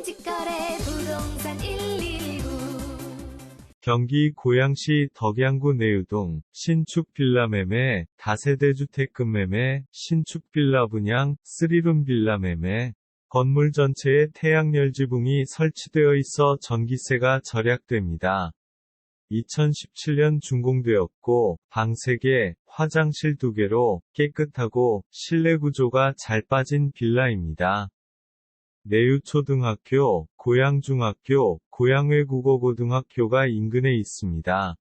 부동산 직거래 부동산 119 경기 고양시 덕양구 내유동 신축 빌라 매매, 다세대 주택급 매매, 신축 빌라 분양, 쓰리룸 빌라 매매. 건물 전체에 태양열 지붕이 설치되어 있어 전기세가 절약됩니다. 2017년 준공되었고, 방 3개, 화장실 2개로 깨끗하고 실내 구조가 잘 빠진 빌라입니다. 내유초등학교, 고양중학교, 고양외국어고등학교가 인근에 있습니다.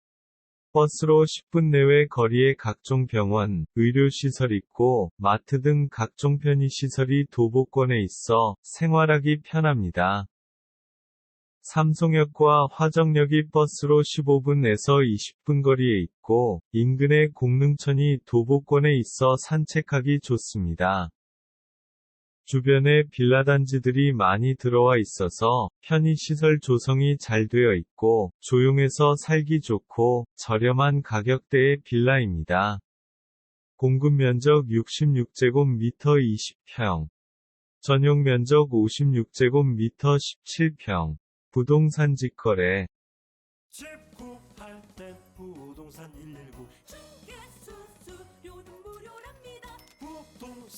버스로 10분 내외 거리에 각종 병원, 의료시설 있고, 마트 등 각종 편의시설이 도보권에 있어 생활하기 편합니다. 삼성역과 화정역이 버스로 15분에서 20분 거리에 있고, 인근에 공릉천이 도보권에 있어 산책하기 좋습니다. 주변에 빌라 단지들이 많이 들어와 있어서 편의시설 조성이 잘 되어 있고 조용해서 살기 좋고 저렴한 가격대의 빌라입니다. 공급 면적 66제곱미터 20평. 전용 면적 56제곱미터 17평. 부동산 직거래. 집 구할 땐 부동산 119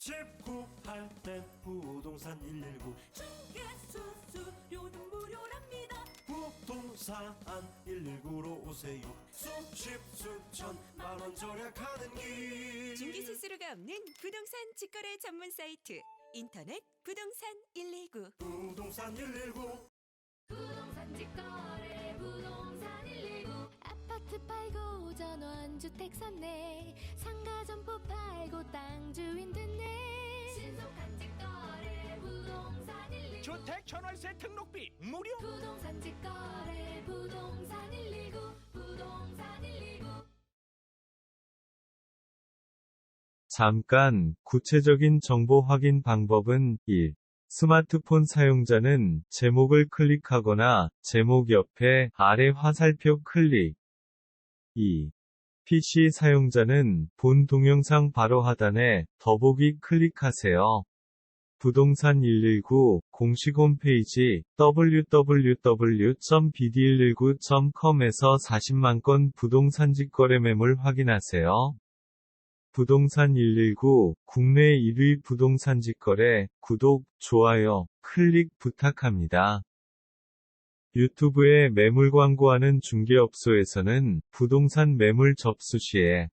집 구할 땐 부동산 119 수수료는 무료랍니다. 부동산 119로 오세요. 수십 수천 만원 절약하는 길. 중개 수수료가 없는 부동산 직거래 전문 사이트 인터넷 부동산 119 부동산 119 부동산 직거래 팔고 전원주택 샀네 상가 점포 팔고 땅 주인 됐네 신속한 직거래 부동산 119 주택 전월세 등록비 무료 부동산 직거래 부동산 119 부동산 119 잠깐, 구체적인 정보 확인 방법은 1. 스마트폰 사용자는 제목을 클릭하거나 제목 옆에 아래 화살표 클릭. 2. PC 사용자는 본 동영상 바로 하단에 더보기 클릭하세요. 부동산 119 공식 홈페이지 www.bd119.com에서 40만 건 부동산 직거래 매물 확인하세요. 부동산 119 국내 1위 부동산 직거래 구독, 좋아요, 클릭 부탁합니다. 유튜브에 매물 광고하는 중개업소에서는 부동산 매물 접수 시에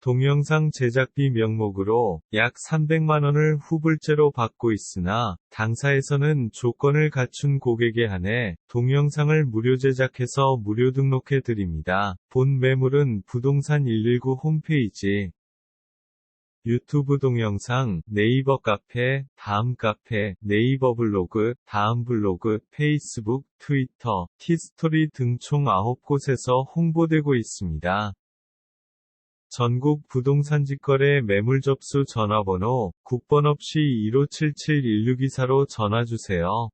동영상 제작비 명목으로 약 300만원을 후불제로 받고 있으나 당사에서는 조건을 갖춘 고객에 한해 동영상을 무료 제작해서 무료 등록해 드립니다. 본 매물은 부동산 119 홈페이지 유튜브 동영상, 네이버 카페, 다음 카페, 네이버 블로그, 다음 블로그, 페이스북, 트위터, 티스토리 등 총 9곳에서 홍보되고 있습니다. 전국 부동산 직거래 매물 접수 전화번호 국번 없이 1577-1624로 전화주세요.